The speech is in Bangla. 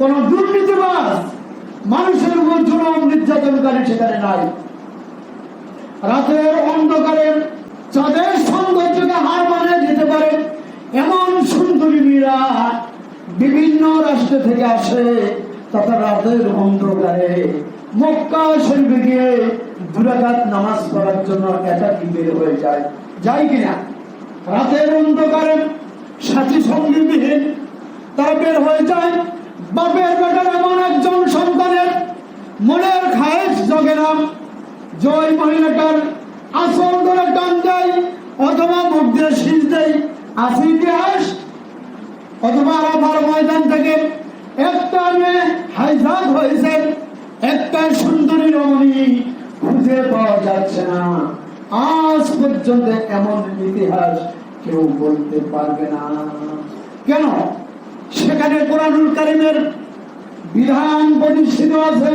কোন দুর্নীতিবাজ মানুষের উপর জুলুম, নির্যাতনকারী সেখানে নাই। রাতের অন্ধকারে চাঁদের সৌন্দর্যকে হার মানে দিতে পারে এমন সুন্দরী মেয়েরা বিভিন্ন রাষ্ট্র থেকে আসে তথা রাতের অন্ধকারে মক্কা শরীফে গিয়ে দুরাকাত নামাজ পড়ার জন্য একাকি বের হয়ে যায়? যায় কিনা? রাতের অন্ধকারে সাথী সঙ্গীবিহীন তারা বের হয়ে যায়। বাপের বেটার এমন একজন সন্তানের মনের খায়েশ জগে না। জয় মহিলাটার আসল ধরে টান দেয়, অথবা মুখ দিয়ে শীষ দেয় আছে ইতিহাস অথবা আবার ময়দান থেকে একটা মেয়ে হাইজাক হয়েছে, একটা সুন্দরী রমণী খুঁজে পাওয়া যাচ্ছে না। আজ পর্যন্ত এমন ইতিহাস কেউ বলতে পারবে না। কেন? সেখানে কোরআনুল কারিমের বিধান প্রতিষ্ঠিত আছে